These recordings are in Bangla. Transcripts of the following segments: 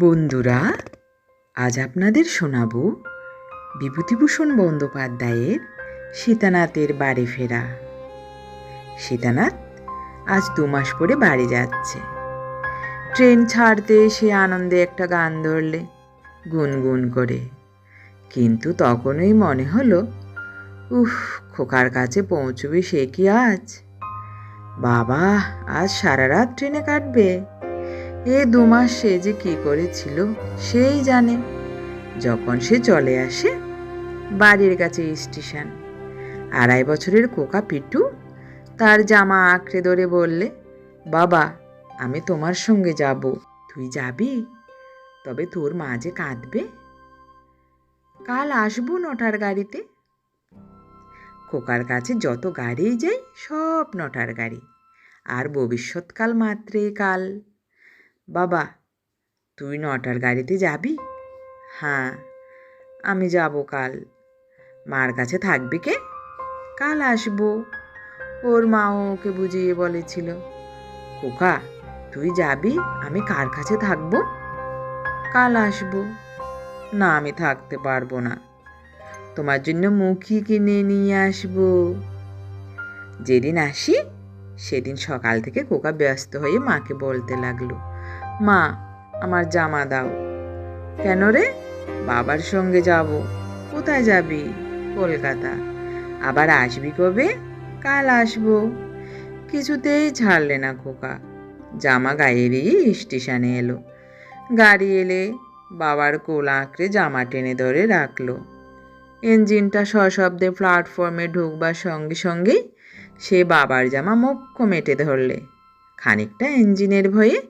বন্ধুরা, আজ আপনাদের শোনাব বিভূতিভূষণ বন্দ্যোপাধ্যায়ের সীতানাথের বাড়ি ফেরা। সীতানাথ আজ দু মাস পরে বাড়ি যাচ্ছে। ট্রেন ছাড়তে সে আনন্দে একটা গান ধরলে, গুনগুন করে। কিন্তু তখনই মনে হলো, উফ, খোকার কাছে পৌঁছবি সে কি আজ? বাবা, আজ সারা রাত ট্রেনে কাটবে। এ দু মাস সে যে কি করেছিল, সেই জানে। যখন সে চলে আসে বাড়ির কাছে স্টেশন, আড়াই বছরের কোকা পিটু তার জামা আঁকড়ে ধরে বললে, বাবা, আমি তোমার সঙ্গে যাব। তুই যাবি? তবে তোর মা যে কাঁদবে। কাল আসব নটার গাড়িতে। খোকার কাছে যত গাড়ি যাই সব নটার গাড়ি। আর ভবিষ্যৎকাল মাত্রেই কাল। বাবা, তুই নটার গাড়িতে যাবি? হ্যাঁ আমি যাব কাল। মার কাছে থাকবি কে? কাল আসব। ওর মাও ওকে বুঝিয়ে বলেছিল। খোকা, তুই যাবি? আমি কার কাছে থাকব? কাল আসব। না, আমি থাকতে পারব না। তোমার জন্য মুখি কিনে নিয়ে আসব। যেদিন আসি, সেদিন সকাল থেকে কোকা ব্যস্ত হয়ে মাকে বলতে লাগল। মা, আমার জামা দাও। কেন রে? বাবার সঙ্গে যাব। কোথায় যাবি? কলকাতা। আবার আসবি কবে? কাল আসব। কিছুতেই ছাড়লে না খোকা। জামা গায়ে দিয়ে স্টেশনে এলো। গাড়ি এলে বাবার কোল আঁকড়ে জামা টেনে ধরে রাখল। ইঞ্জিনটা সশব্দে প্ল্যাটফর্মে ঢুকবার সঙ্গে সঙ্গেই সে বাবার জামা মক্ষ মেটে ধরলে। খানিকটা ইঞ্জিনের ভয়ে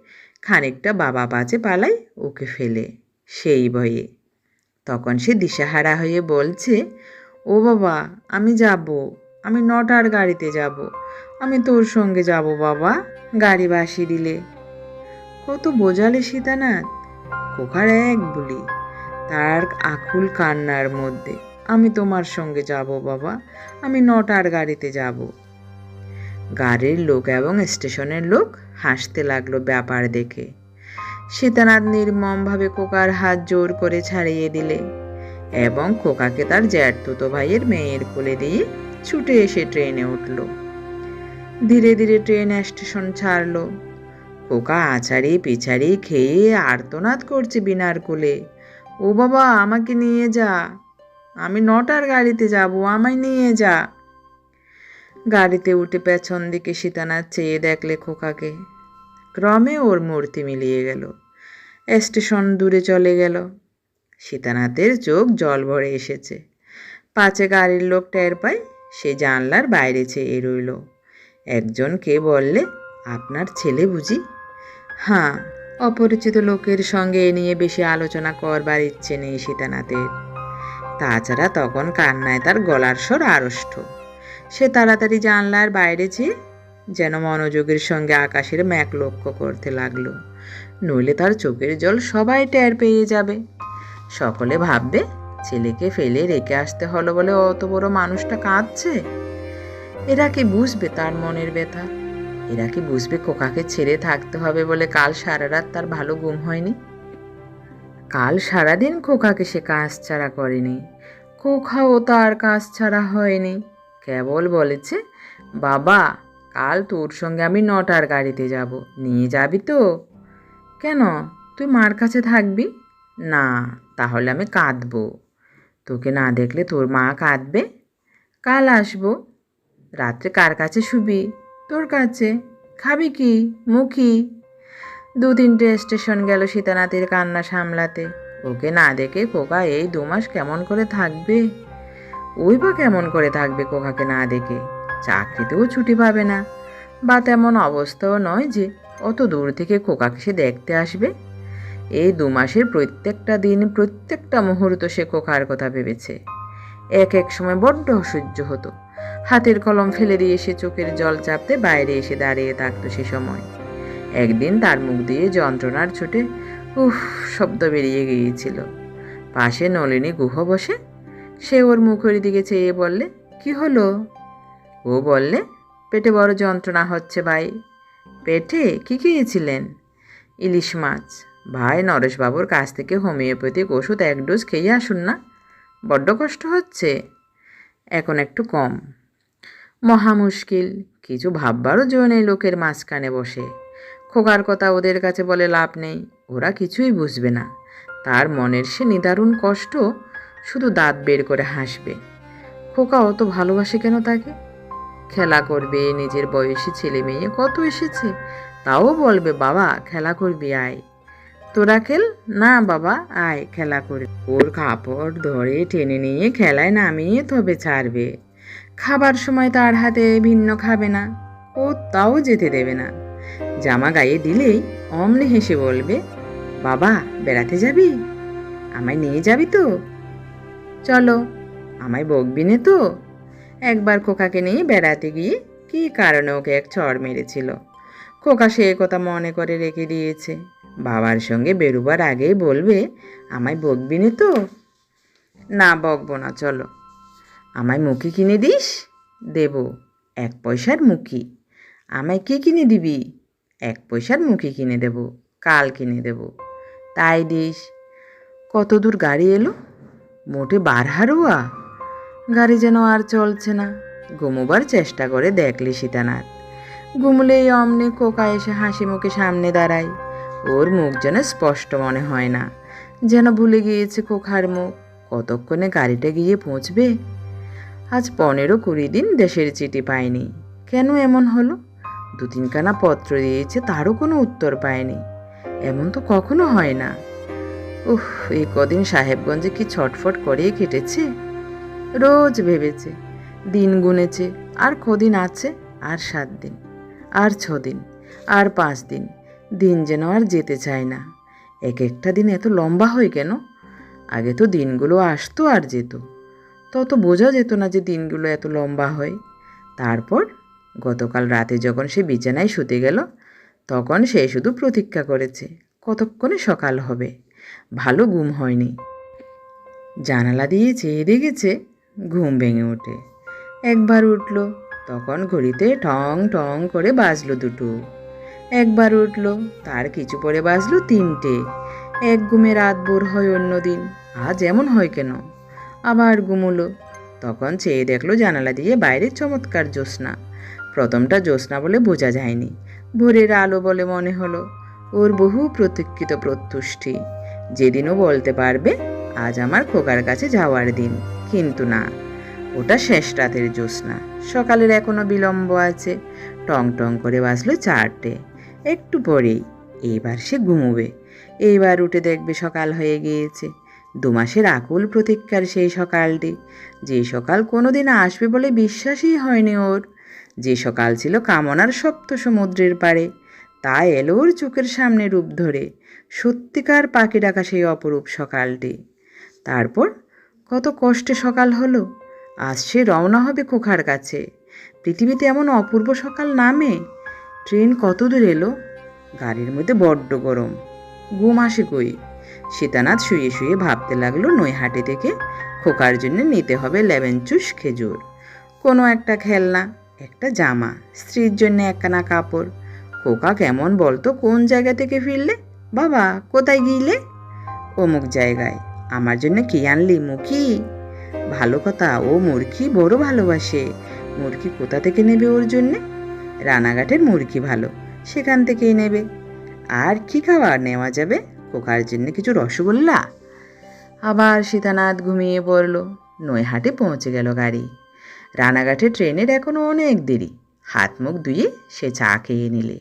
খানিকটা বাবা বাজে পালায় ওকে ফেলে সেই ভয়ে। তখন সে দিশাহারা হয়ে বলছে, ও বাবা, আমি যাব। আমি নটার গাড়িতে যাব। আমি তোর সঙ্গে যাব বাবা, গাড়ি বাসি দিলে। কত বোঝালে সীতানাথ। খোকার এক বলি। তার আকুল কান্নার মধ্যে, আমি তোমার সঙ্গে যাব বাবা, আমি নটার গাড়িতে যাব। গাড়ির লোক এবং স্টেশনের লোক হাসতে লাগল ব্যাপার দেখে। সীতানাথ নির্মমভাবে খোকার হাত জোর করে ছাড়িয়ে দিলে এবং খোকাকে তার জ্যাঠতুতো ভাইয়ের মেয়ের কোলে দিয়ে ছুটে এসে ট্রেনে উঠল। ধীরে ধীরে ট্রেন স্টেশন ছাড়লো। খোকা আচারি পিছারি খেয়ে আর্তনাদ করছে বিনার কোলে। ও বাবা, আমাকে নিয়ে যা। আমি নটার গাড়িতে যাব, আমায় নিয়ে যা। গাড়িতে উঠে পেছন দিকে সীতানাথ চেয়ে দেখলে খোকাকে ক্রমে ওর মূর্তি মিলিয়ে গেল। স্টেশন দূরে চলে গেল। সীতানাথের চোখ জল ভরে এসেছে। পাছে গাড়ির লোক টের পায়, সে জানলার বাইরে চেয়ে রইল। একজন কে বললে, আপনার ছেলে বুঝি? হ্যাঁ অপরিচিত লোকের সঙ্গে এ নিয়ে বেশি আলোচনা করবার ইচ্ছে নেই সীতানাথের। তাছাড়া তখন কান্নায় তার গলার স্বর আড়ষ্ট। সে তাড়াতাড়ি জানলার বাইরে চেয়ে যেন মনোযোগের সঙ্গে আকাশের ম্যাক লক্ষ্য করতে লাগল। নইলে তার চোখের জল সবাই টের পেয়ে যাবে। সকলে ভাববে, ছেলেকে ফেলে রেখে আসতে হলো বলে অত বড় মানুষটা কাঁদছে। এরা কি বুঝবে তার মনের ব্যথা? এরা কি বুঝবে কোকাকে ছেড়ে থাকতে হবে বলে কাল সারা রাত তার ভালো ঘুম হয়নি? কাল সারাদিন খোকাকে সে কাজ ছাড়া করেনি। খোকাও তার কাজ ছাড়া হয়নি। কেবল বলেছে, বাবা, কাল তোর সঙ্গে আমি নটার গাড়িতে যাব, নিয়ে যাবি তো? কেন? তুই মার কাছে থাকবি? না, তাহলে আমি কাঁদবো। তোকে না দেখলে তোর মা কাঁদবে? কাল আসব। রাত্রে কার কাছে শুবি? তোর কাছে। খাবি কি? মুখি? দু তিনটে স্টেশন গেল সীতানাথের কান্না সামলাতে। ওকে না দেখে কোকা এই দু মাস কেমন করে থাকবে? ওই বা কেমন করে থাকবে কোকাকে না দেখে? চাকরিতেও ছুটি পাবে না। বা তেমন অবস্থাও নয় যে অত দূর থেকে কোকাকে সে দেখতে আসবে। এই দু মাসের প্রত্যেকটা দিন, প্রত্যেকটা মুহূর্ত সে কোকার কথা ভেবেছে। এক এক সময় বড্ড অসহ্য হতো। হাতের কলম ফেলে দিয়ে সে চোখের জল চাপতে বাইরে এসে দাঁড়িয়ে থাকতো সে সময়। একদিন তার মুখ দিয়ে যন্ত্রণার ছুটে উফ, শব্দ বেরিয়ে গিয়েছিল। পাশে নলিনী গুহ বসে সে ওর মুখের দিকে চেয়ে বললে, কি হলো? ও বললে, পেটে বড় যন্ত্রণা হচ্ছে ভাই। পেটে কি খেয়েছিলেন? ইলিশ মাছ। ভাই, নরেশবাবুর কাছ থেকে হোমিওপ্যাথিক ওষুধ এক ডোজ খেয়ে আসুন না। বড্ড কষ্ট হচ্ছে। এখন একটু কম। মহা মুশকিল। কিছু ভাববারও জো নেই লোকের মাঝখানে বসে। খোকার কথা ওদের কাছে বলে লাভ নেই। ওরা কিছুই বুঝবে না। তার মনের সে নিদারুণ কষ্ট শুধু দাঁত বের করে হাসবে। খোকা অত ভালোবাসে কেন তাকে? খেলা করবে, নিজের বয়সী ছেলে মেয়ে কত এসেছে? তাও বলবে, বাবা, খেলা করবি, আয়। তোরা খেল না, বাবা, আয়, খেলা করবি ওর কাপড় ধরে টেনে নিয়ে খেলায় নামিয়ে তবে ছাড়বে। খাবার সময় তার হাতে ভিন্ন খাবে না, ও তাও যেতে দেবে না। জামা গায়ে দিলেই অমনি হেসে বলবে, বাবা, বেড়াতে যাবি? আমায় নিয়ে যাবি তো? চলো। আমায় বকবি নে তো। একবার খোকাকে নিয়ে বেড়াতে গিয়ে কী কারণে ওকে এক চড় মেরেছিল? খোকা সে কথা মনে করে রেখে দিয়েছে। বাবার সঙ্গে বেরোবার আগেই বলবে, আমায় বকবি নে তো? না, বকবো না, চলো। আমায় মুখি কিনে দিস? দেব। এক পয়সার মুখি। আমায় কি কিনে দিবি? এক পয়সার মুখি কিনে দেব। কাল কিনে দেব। তাই দিস। কত দূর গাড়ি এলো? মোটে বার হারুয়া গাড়ি যেন আর চলছে না। ঘুমোবার চেষ্টা করে দেখলি সীতানাথ। ঘুমলেই অমনি কোকা এসে হাসি মুখে সামনে দাঁড়ায়। ওর মুখ যেন স্পষ্ট মনে হয় না। যেন ভুলে গিয়েছে কোখার মুখ। কতক্ষণে গাড়িটা গিয়ে পৌঁছবে? আজ পনেরো কুড়ি দিন দেশের চিঠি পায়নি কেন এমন হলো? দু তিনখানা পত্র দিয়েছে, তারও কোনো উত্তর পায়নি। এমন তো কখনো হয় না। উফ, এই কদিন সাহেবগঞ্জে কি ছটফট করেই কেটেছে রোজ ভেবেছে, দিন গুনেছে, আর কদিন আছে, আর সাত দিন, আর ছ দিন, আর পাঁচ দিন দিন যেন আর যেতে চায় না। এক একটা দিন এত লম্বা হয় কেন? আগে তো দিনগুলো আসতো আর যেত। তত বোঝা যেত না যে দিনগুলো এত লম্বা হয়। তারপর গতকাল রাতে যখন সে বিছানায় শুতে গেল, তখন সে শুধু প্রতীক্ষা করেছে, কতক্ষণে সকাল হবে? ভালো ঘুম হয়নি। জানালা দিয়ে চেয়ে দেখেছে ঘুম ভেঙে ওঠে। একবার উঠল, তখন ঘড়িতে ঠং ঠং করে বাজলো দুটো। একবার উঠল, তার কিছু পরে বাজলো তিনটে। এক ঘুমে রাত ভোর হয় অন্যদিন আজ এমন হয় কেন? আবার ঘুমুলো তখন চেয়ে দেখল জানালা দিয়ে বাইরে চমৎকার জ্যোৎস্না। প্রথমটা জ্যোৎস্না বলে বোঝা যায়নি। ভোরের আলো বলে মনে হলো, ওর বহু প্রতীক্ষিত প্রত্যুষ্টি। যেদিনও বলতে পারবে, আজ আমার খোকার কাছে যাওয়ার দিন। কিন্তু না, ওটা শেষ রাতের জ্যোৎস্না। সকালের এখনও বিলম্ব আছে। টং টং করে বাজলো চারটে। একটু পরেই এইবার সে ঘুমোবে। এইবার উঠে দেখবে সকাল হয়ে গিয়েছে। দু মাসের আকুল প্রতীক্ষার সেই সকালটি। যে সকাল কোনোদিন আসবে বলে বিশ্বাসই হয়নি ওর। যে সকাল ছিল কামনার সপ্ত সমুদ্রের পাড়ে, তা এলো ওর চোখের সামনে রূপ ধরে। সত্যিকার পাখি ডাকা সেই অপরূপ সকালটি। তারপর কত কষ্টে সকাল হলো, আজ সে রওনা হবে খোকার কাছে। পৃথিবীতে এমন অপূর্ব সকাল নামে, ট্রেন কত দূর এলো? গাড়ির মধ্যে বড্ড গরম। ঘুম আসে কই? সীতানাথ শুয়ে শুয়ে ভাবতে লাগল নৈহাটি থেকে খোকার জন্য নিতে হবে লেবেন চুষ খেজুর। কোনো একটা খেলনা, একটা জামা, স্ত্রীর জন্য একখানা কাপড়। খোকা কেমন বলতো, কোন জায়গা থেকে ফিরলে? বাবা, কোথায় গিলে? অমুক জায়গায়। আমার জন্য কি আনলি, মুখি? ভালো কথা, ও মুরগি বড় ভালোবাসে। মুরগি কোথা থেকে নেবে ওর জন্যে? রানাঘাটের মুরগি ভালো, সেখান থেকেই নেবে। আর কি খাবার নেওয়া যাবে? খোকার জন্য কিছু রসগোল্লা? আবার সীতানাথ ঘুমিয়ে পড়ল, নৈহাটে পৌঁছে গেল গাড়ি। রানাঘাটে ট্রেনের এখনও অনেক দেরি। হাত মুখ ধুয়ে সে চা খেয়ে নিলে।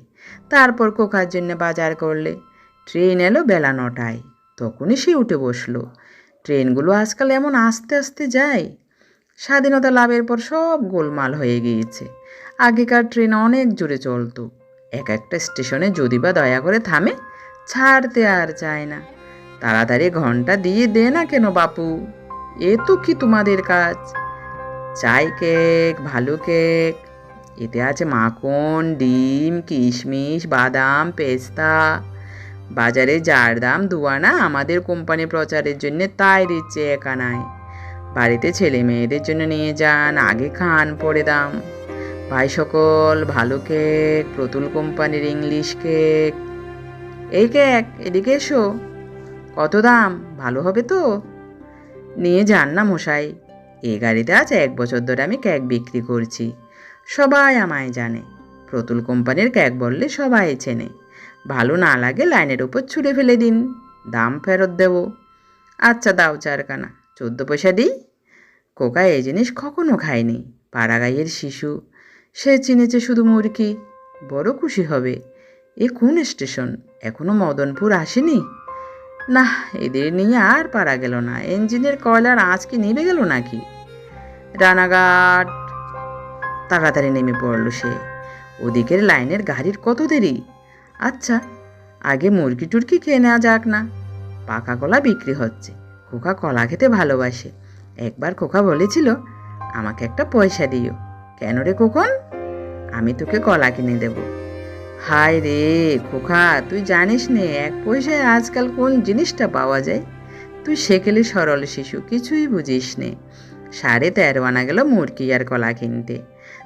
তারপর খোকার জন্য বাজার করলে। ট্রেন এলো বেলা নটায়। তখনই সে উঠে বসল। ট্রেনগুলো আজকাল এমন আস্তে আস্তে যায়। স্বাধীনতা লাভের পর সব গোলমাল হয়ে গিয়েছে। আগেকার ট্রেন অনেক জোরে চলতো। এক একটা স্টেশনে যদি বা দয়া করে থামে, ছাড়তে আর চায় না। তাড়াতাড়ি ঘণ্টা দিয়ে দে না কেন বাপু? এ তো কি তোমাদের কাজ? চাই কেক, ভালো কেক। এতে আছে মাখন, ডিম, কিশমিশ, বাদাম, পেস্তা। বাজারে যার দাম দুয়ানা আমাদের কোম্পানি প্রচারের জন্য তাই দিচ্ছে একানায় বাড়িতে ছেলে মেয়েদের জন্য নিয়ে যান, আগে খান পরে দাম। ভাই সকল, ভালো কেক, প্রতুল কোম্পানির ইংলিশ কেক। এই কেক, এদিকে এসো। কত দাম? ভালো হবে তো? নিয়ে যান না মশাই। এই গাড়িতে আজ এক বছর ধরে আমি কেক বিক্রি করছি। সবাই আমায় জানে। প্রতুল কোম্পানির কেক বললে সবাই চেনে। ভালো না লাগে লাইনের উপর ছুঁড়ে ফেলে দিন। দাম ফেরত দেবো। আচ্ছা দাও চারখানা। চোদ্দ পয়সা দিই? কোকা এই জিনিস কখনো খায়নি। পাড়াগাইয়ের শিশু, সে চিনেছে শুধু মুরকি বড় খুশি হবে। এ কোন স্টেশন? এখনও মদনপুর আসেনি? না এদের নিয়ে আর পারা গেল না। ইঞ্জিনের কয়লার আঁচ কি নিভে গেল নাকি? রানাঘাট। তাড়াতাড়ি নেমে পড়ল সে। ওদিকের লাইনের গাড়ির কত দেরি? আচ্ছা আগে মুরগি টুরকি খেয়ে নেওয়া যাক না। পাকা কলা বিক্রি হচ্ছে, খোকা কলা খেতে ভালোবাসে। একবার খোকা বলেছিল, আমাকে একটা পয়সা দিও। কেন রে খোকন? আমি তোকে কলা কিনে দেব। হায় রে, খোকা, তুই জানিস নে, এক পয়সায় আজকাল কোন জিনিসটা পাওয়া যায়? তুই সেকেলে সরল শিশু, কিছুই বুঝিস নে। সাড়ে তেরো আনা গেল মুরগি আর কলা কিনতে।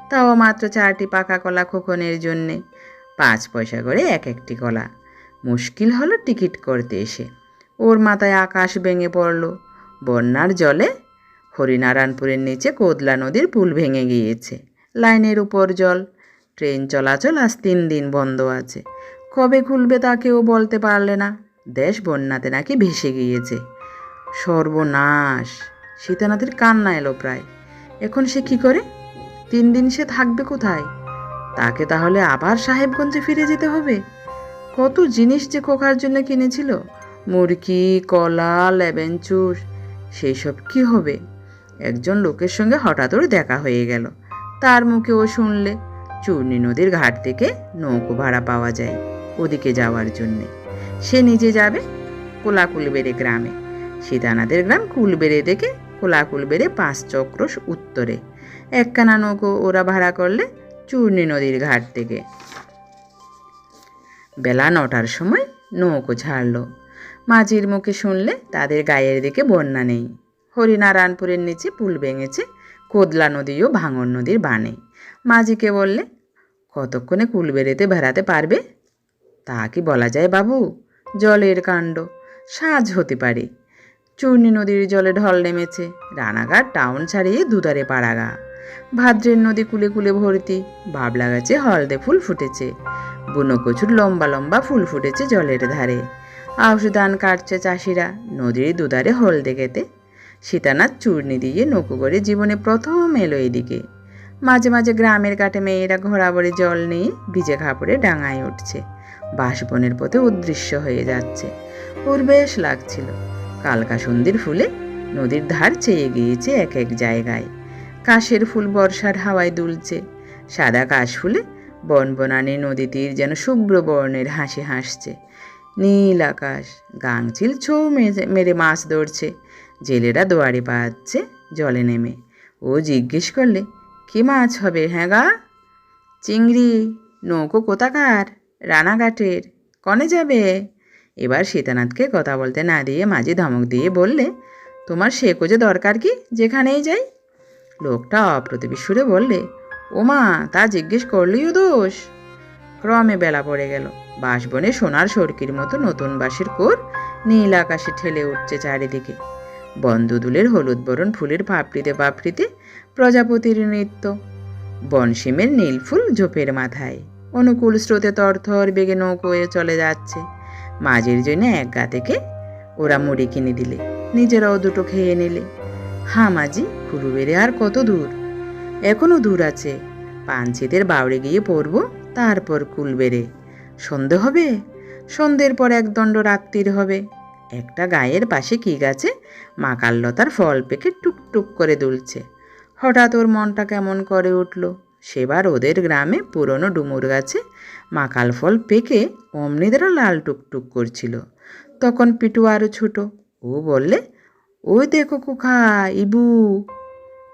তাও মাত্র চারটি পাকা কলা খোকনের জন্যে। পাঁচ পয়সা করে এক একটি কলা মুশকিল হলো টিকিট করতে এসে। ওর মাথায় আকাশ ভেঙে পড়ল। বন্যার জলে হরিনারায়ণপুরের নিচে কোদলা নদীর পুল ভেঙে গিয়েছে। লাইনের উপর জল। ট্রেন চলাচল আজ তিন দিন বন্ধ আছে। কবে খুলবে তা কেউ বলতে পারলে না। দেশ বন্যাতে নাকি ভেসে গিয়েছে। সর্বনাশ। সীতানাথের কান্না এলো প্রায়। এখন সে কি করে? তিন দিন সে থাকবে কোথায়? তাকে তাহলে আবার সাহেবগঞ্জে ফিরে যেতে হবে? কত জিনিস যে খোকার জন্য কিনেছিল, মুরগি, কলা, লেবেন চুর সেই সব কী হবে? একজন লোকের সঙ্গে হঠাৎ ওর দেখা হয়ে গেল। তার মুখে ও শুনলে, চূর্ণী নদীর ঘাট থেকে নৌকো ভাড়া পাওয়া যায় ওদিকে যাওয়ার জন্যে। সে নিজে যাবে কোলাকুলবেড়ে গ্রামে। সীতানাদের গ্রাম কুলবেড়ে থেকে কোলাকুলবেড়ে পাঁচ চক্র উত্তরে। একখানা নৌকো ওরা ভাড়া করলে চূর্ণী নদীর ঘাট থেকে। বেলা নটার সময় নৌকো ছাড়লো মাঝির মুখে শুনলে তাদের গায়ের দিকে বন্যা নেই। হরিনারায়ণপুরের নিচে পুল ভেঙেছে, কোদলা নদীও ভাঙন নদীর বানে মাঝিকে বললে, কতক্ষণে কুল বেড়েতে বেড়াতে পারবে? তা কি বলা যায় বাবু? জলের কাণ্ড। সাজ হতে পারে। চূর্ণী নদীর জলে ঢল নেমেছে। রানাঘাট টাউন ছাড়িয়ে দুধারে পাড়াগা। ভাদ্রের নদী কুলে কুলে ভর্তি বাবলা গাছে হলদে ফুল ফুটেছে। বুনো কচুর লম্বা লম্বা ফুল ফুটেছে জলের ধারে। আউশ ধান কাটছে চাষিরা, নদীর দুধারে হলদে খেতে সীতানাথ চূর্ণি দিয়ে নৌকো করে জীবনে প্রথম এলো এদিকে। মাঝে মাঝে গ্রামের কাটে মেয়েরা ঘোড়াবড়ে জল নিয়ে ভিজে কাপড়ে ডাঙায় উঠছে। বাঁশবনের পথে উদৃশ্য হয়ে যাচ্ছে। ওর বেশ লাগছিল কালকাসন্দির ফুলে নদীর ধার চেয়ে গিয়েছে এক এক জায়গায়। কাশের ফুল বর্ষার হাওয়ায় দুলছে। সাদা কাশ ফুলে বনবনানি নদী তীর যেন শুভ্র বর্ণের হাসি হাসছে। নীল আকাশ গাংচিল ছৌ মেরে মাছ ধরছে। জেলেরা দোয়ারে পাচ্ছে, জলে নেমে। ও জিজ্ঞেস করলে, কি মাছ হবে হ্যাঁ গা? চিংড়ি, নৌকো কোথাকার? রানাঘাটের। কনে যাবে? এবার সীতানাথকে কথা বলতে না দিয়ে মাঝি ধমক দিয়ে বললে, তোমার সে কোজে দরকার কি? যেখানেই যাই লোকটা অপ্রতিবী সুরে বললে, ওমা, তা জিজ্ঞেস করলেও দোষ। ক্রমে বেলা পড়ে গেল। বাঁশবনে সোনার সরকির মতো নতুন বাঁশের কোর নীল আকাশে ঠেলে উঠছে চারিদিকে। বন্দুদুলের হলুদ বরণ ফুলের পাপড়িতে পাপড়িতে প্রজাপতির নৃত্য। বনসিমের নীল ফুল ঝোপের মাথায়। অনুকূল স্রোতে তরথর বেগে নৌকোয়ে চলে যাচ্ছে। মাঝির জন্য এক গা থেকে ওরা মুড়ি কিনে দিলে। নিজেরাও দুটো খেয়ে নিলে। হ্যাঁ মাঝি খুরু বেড়ে আর কত দূর? এখনও দূর আছে। পাঞ্চিদের বাউড়ে গিয়ে পড়ব, তারপর কুল বেড়ে সন্ধে হবে? সন্ধ্যের পর এক দণ্ড রাত্রির হবে। একটা গায়ের পাশে কি গাছে? মাকাল্লতার ফল পেকে টুকটুক করে দুলছে। হঠাৎ ওর মনটা কেমন করে উঠল। সেবার ওদের গ্রামে পুরনো ডুমুর গাছে মাকাল ফল পেকে অমনিদেরও লাল টুকটুক করছিল। তখন পিটু আরও ছোটো। ও বললে ওই দেখো খোকা, ইবু।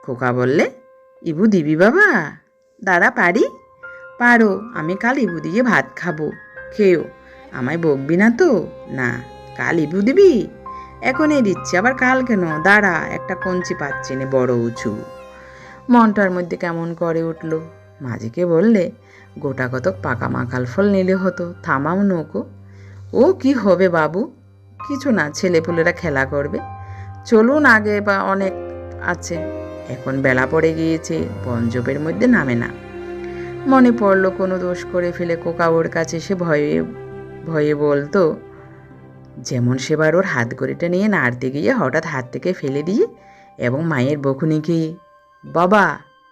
খোকা বললে, ইবু দিবি বাবা? দাঁড়া পারি? পারো, আমি কাল ইবু দিয়ে ভাত খাব। খেয়েও, আমায় বকবি না তো? না, কাল ইবু দিবি? এখনই দিচ্ছি, আবার কাল কেন? দাঁড়া, একটা কঞ্চি পাচ্ছি না বড় উঁচু। মনটার মধ্যে কেমন করে উঠল। মাঝিকে বললে, গোটা কতক পাকা মাকাল ফল নিলে হতো, থামাও নৌকো। ও, কি হবে বাবু? কিছু না, ছেলেপুলেরা খেলা করবে। চলুন আগে বা অনেক আছে। এখন বেলা পড়ে গিয়েছে বনজবের মধ্যে নামে না। মনে পড়ল কোনো দোষ করে ফেলে কোকা ওর কাছে সে ভয়ে ভয়ে বলতো, যেমন সেবার ওর হাত গড়িটা নিয়ে নাড়তে গিয়ে হঠাৎ হাত থেকে ফেলে দিয়ে এবং মায়ের বকুনি গিয়ে বাবা,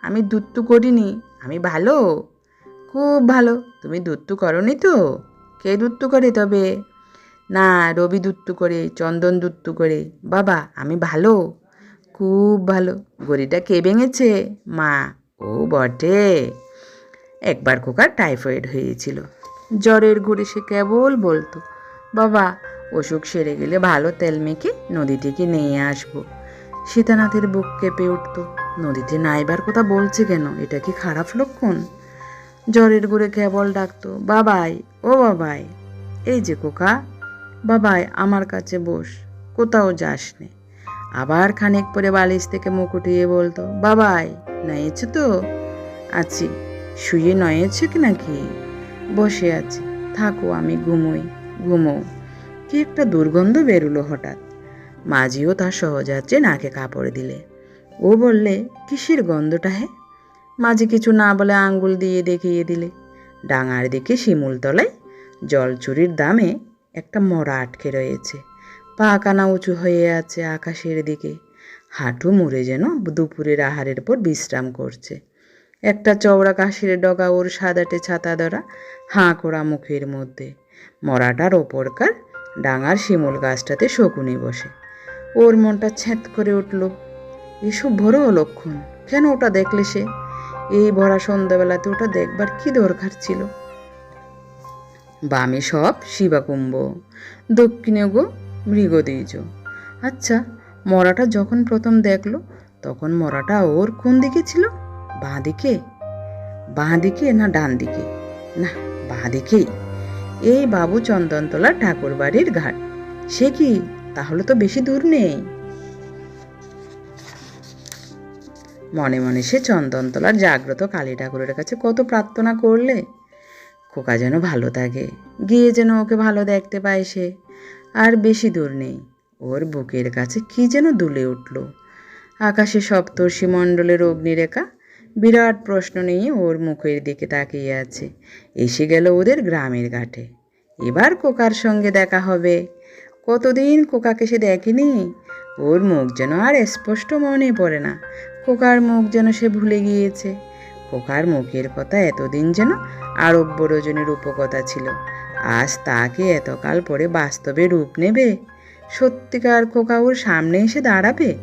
আমি দুত্তু করিনি, আমি ভালো? খুব ভালো, তুমি দুত্তু করনি তো? কে দুত্তু করে তবে? না, রবি দুত্তু করে, চন্দন দুত্তু করে। বাবা, আমি ভালো? খুব ভালো। গড়িটা কে ভেঙেছে? মা। ও বটে। একবার খোকার টাইফয়েড হয়েছিল। জ্বরের ঘুরে সে কেবল বলতো, বাবা, অসুখ সেরে গেলে ভালো তেল মেখে নদী থেকে নিয়ে আসব। সীতানাথের বুক কেঁপে উঠত, নদীতে নাইবার কথা বলছে কেন? এটা কি খারাপ লক্ষণ? জ্বরের ঘুরে কেবল ডাকতো, বাবাই, ও বাবাই। এই যে কোকা বাবাই, আমার কাছে বস, কোথাও যাস নে আবার খানিক পরে বালিশ থেকে মুখ উঠিয়ে বলতো, বাবাই, নয়েছে তো? আছি শুয়ে নয়েছে কি নাকি? বসে আছি, থাকো, আমি ঘুমোই, ঘুমো। কি একটা দুর্গন্ধ বেরুলো হঠাৎ। মাঝিও তার সহজাত্রী নাকে কাপড় দিলে। ও বললে, কিসের গন্ধটা হে? মাঝি কিছু না বলে আঙ্গুল দিয়ে দেখিয়ে দিলে। ডাঙার দিকে শিমুল তলায় জলচুরির দামে একটা মরা আটকে রয়েছে। পা কানা উঁচু হয়ে আছে আকাশের দিকে। হাঁটু মুড়ে যেন দুপুরের আহারের পর বিশ্রাম করছে। একটা চওড়া কাশির ডগা ওর সাদাটে ছাতা ধরা হাঁ করা মুখের মধ্যে। মরাটার ওপরকার ডাঙার শিমুল গাছটাতে শকুনি বসে। ওর মনটা ছ্যাঁত করে উঠল। এসব বড় লক্ষণ, কেন ওটা দেখলে সে? এই ভরা সন্ধ্যাবেলাতে ওটা দেখবার কি দরকার ছিল? বামে সব শিবাকুম্ভ, দক্ষিণে গো মৃগদ্বীজ আচ্ছা মরাটা যখন প্রথম দেখল, তখন মরাটা ওর কোন দিকে ছিল? বাঁ দিকে? বাঁ দিকে না ডান দিকে? না, বাঁ দিকেই। এই বাবু চন্দনতলা ঠাকুর বাড়ির ঘাট। সে কি তাহলে তো বেশি দূর নেই। মনে মনে সে চন্দনতলার জাগ্রত কালী ঠাকুরের কাছে কত প্রার্থনা করলে। খোকা যেন ভালো থাকে। গিয়ে যেন ওকে ভালো দেখতে পায় সে। আর বেশি দূর নেই। ওর বুকের কাছে কি যেন দুলে উঠল। আকাশে সপ্তর্ষি মণ্ডলের অগ্নিরেখা। বিরাট প্রশ্ন নিয়ে ওর মুখের দিকে তাকিয়ে আছে। এসে গেল ওদের গ্রামের ঘাটে। এবার কোকার সঙ্গে দেখা হবে। কতদিন কোকাকে সে দেখেনি? ওর মুখ যেন আর স্পষ্ট মনে পড়ে না। কোকার মুখ যেন সে ভুলে গিয়েছে। খোকার মুখের কথা এতদিন যেন আরব্য রজনীর উপকথা ছিল। আজ তাকে এতকাল পরে বাস্তবে রূপ নেবে। সত্যিকার খোকা ওর সামনে এসে দাঁড়াবে?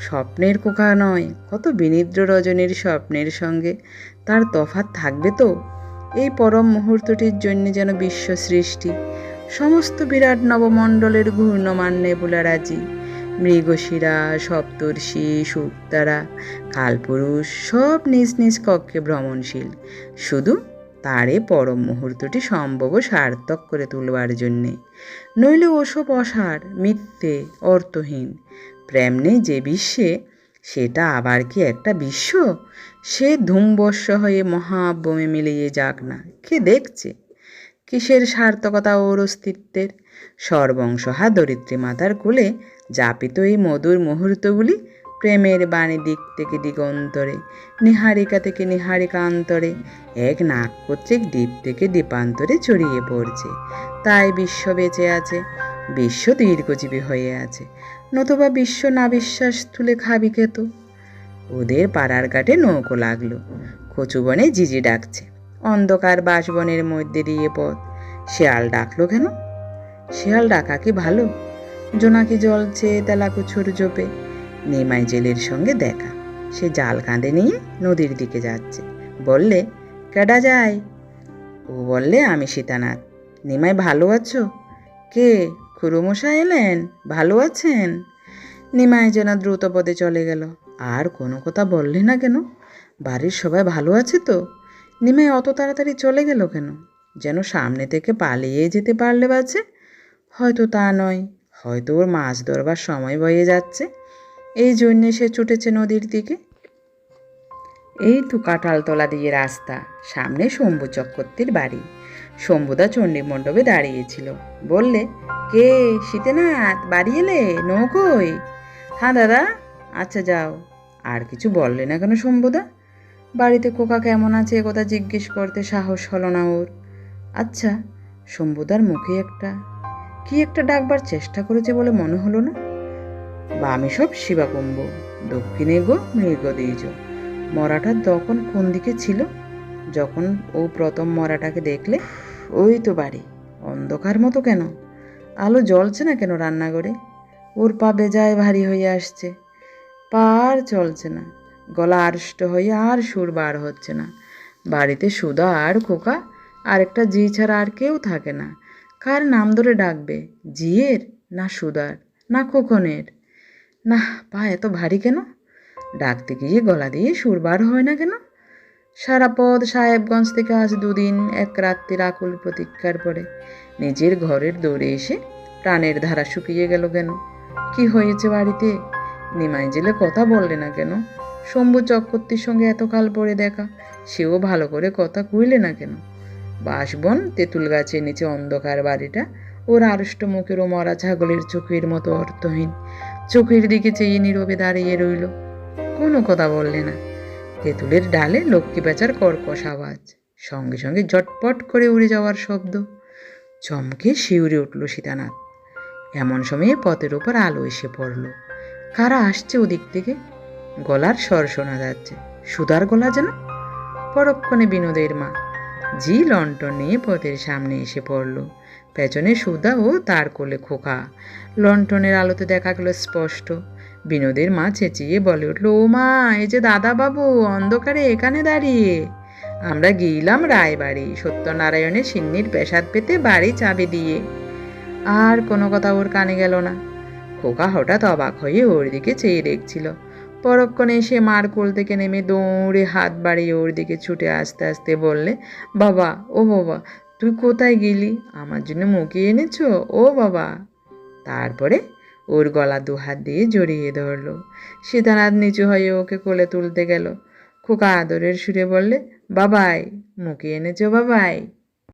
স্বপ্নের খোকা নয়, কত বিনিদ্র রজনীর স্বপ্নের সঙ্গে। তার তফাত থাকবে তো? এই পরম মুহূর্তটির জন্য যেন বিশ্ব সৃষ্টি। সমস্ত বিরাট নবমণ্ডলের ঘূর্ণমান নেবুলারাজি। মৃগশিরা, সপ্তর্ষি সুক্তারা কালপুরুষ সব নিজ নিজ কক্ষে ভ্রমণশীল। শুধু তারে পরম মুহূর্তটি সম্ভব সার্থক করে তুলবার জন্যে। নইলে ওসব অসার, মিথ্যে, অর্থহীন। প্রেম নেই যে বিশ্বে, সেটা আবার কি একটা বিশ্ব? সে ধূমবর্ষ হয়ে মহাব্যমে মিলিয়ে যাক না, কে দেখছে? কিসের সার্থকতা ওর অস্তিত্বের? সর্বংসহা দরিদ্রী মাতার কোলে যাপিত এই মধুর মুহূর্তগুলি প্রেমের বাণী দিক থেকে দিগন্তরে, নিহারিকা থেকে নিহারিকা অন্তরে এক নাক কর্তৃক দ্বীপ থেকে দ্বীপান্তরে ছড়িয়ে পড়ছে। তাই বিশ্ব বেঁচে আছে, বিশ্ব দীর্ঘজীবী হয়ে আছে, নতুবা বিশ্ব না বিশ্বাস তুলে খাবি খেত ওদের পাড়ার ঘাটে নৌকো লাগল কচুবনে জিজি ডাকছে, অন্ধকার বাসবনের মধ্যে দিয়ে পথ। শেয়াল ডাকলো কেন? শেয়াল ডাকা কি ভালো? জোনাকি জল জলছে তেলাকুছুর জোপে। নিমাই জেলের সঙ্গে দেখা। সে জাল কাঁধে নিয়ে নদীর দিকে যাচ্ছে। বললে, কেডা যায়? ও বললে, আমি সীতানাথ। নিমাই ভালো আছো? কে? খুড়োমশাই এলেন। ভালো আছেন? নিমাই যেন দ্রুত পদে চলে গেল। আর কোনো কথা বললে না কেন? বাড়ির সবাই ভালো আছে তো? নিমাই অত তাড়াতাড়ি চলে গেল কেন? যেন সামনে থেকে পালিয়ে যেতে পারলে বাজে। হয়তো তা নয়। হয়তো ওর মাছ ধরবার সময় বয়ে যাচ্ছে। এই জন্যে সে ছুটেছে নদীর দিকে। এই তো কাঁঠালতলা দিয়ে রাস্তা। সামনে শম্ভু চক্রবর্তীর বাড়ি। শম্ভুদা চণ্ডী মণ্ডপে দাঁড়িয়েছিল। বললে, কে? শীতেনাথ? বাড়ি এলে? নৌকোই হ্যাঁ দাদা। আচ্ছা যাও। আর কিছু বললে না কেন শম্ভুদা? বাড়িতে কোকা কেমন আছে এ কথা জিজ্ঞেস করতে সাহস হলো না ওর। আচ্ছা। শম্ভুদার মুখে একটা কি একটা ডাকবার চেষ্টা করেছে বলে মনে হলো না? বামে সব শিবাকুম্ভ, দক্ষিণে গো মৃগদ্বীজ মরাটা তখন কোন দিকে ছিল? যখন ও প্রথম মরাটাকে দেখলে, ওই তো বাড়ি, অন্ধকার মতো কেন? আলো জ্বলছে না কেন রান্নাঘরে? ওর পা বেজায় ভারী হয়ে আসছে। পা আর চলছে না। গলা আড়ষ্ট হয়ে আর সুর বার হচ্ছে না। বাড়িতে সুদা আর খোকা আর একটা জি ছাড়া আর কেউ থাকে না। কার নাম ধরে ডাকবে? জিয়ের? না সুদার? না খোকনের? না পা এত ভারী কেন? ডাকতে গিয়ে গলা দিয়ে সুর বার হয় না কেন? সারা পথ সাহেবগঞ্জ থেকে আজ দুদিন এক রাত্রির আকুল প্রতীক্ষার পরে নিজের ঘরের দৌড়ে এসে প্রাণের ধারা শুকিয়ে গেল কেন? কি হয়েছে বাড়িতে? নিমাই জেলে কথা বললে না কেন? শম্ভু চক্রবর্তীর সঙ্গে এতকাল পরে দেখা, সেও ভালো করে কথা কইলে না কেন? বাসবন তেঁতুল গাছের নিচে অন্ধকার বাড়িটা ওর আড়ষ্ট মুখেরও মরা ছাগলের চোখের মতো অর্থহীন। চোখের দিকে চেয়ে নীরবে দাঁড়িয়ে রইল। কোনো কথা বললে না। তেঁতুলের ডালে লক্ষ্মী বেচার কর্কশ আওয়াজ। সঙ্গে সঙ্গে জটপট করে উড়ে যাওয়ার শব্দ। চমকে শিউরে উঠল সীতানাথ। এমন সময়ে পথের ওপর আলো এসে পড়ল। কারা আসছে ওদিক থেকে? গলার স্বর শোনা যাচ্ছে। সুদার গলা যেন পরক্ষণে বিনোদের মা। জি লন্ঠন নিয়ে পথের সামনে এসে পড়ল। পেছনে সুদা ও তার কোলে খোকা। লন্ঠনের আলোতে দেখা গেল স্পষ্ট। বিনোদের মা চেঁচিয়ে বলে উঠল, ও মা, এই যে দাদা বাবু অন্ধকারে এখানে দাঁড়িয়ে। আমরা গিয়েলাম রায়বাড়ি, সত্যনারায়ণের সিন্নির পেশাদ পেতে বাড়ি চাবি দিয়ে। আর কোনো কথা ওর কানে গেল না। খোকা হঠাৎ অবাক হয়ে ওর দিকে চেয়ে দেখছিল। পরক্ষণে সে মার কোল থেকে নেমে দৌড়ে হাত বাড়িয়ে ওর দিকে ছুটে আসতে আসতে বললে, বাবা, ও বাবা, তুই কোথায় গেলি? আমার জন্য মুখে এনেছো? ও বাবা। তারপরে ওর গলা দু হাত দিয়ে জড়িয়ে ধরলো। সীতানাথ নিচু হয়ে ওকে কোলে তুলতে গেল। খোকা আদরের সুরে বললে, বাবাই, মুখে এনেছো বাবাই?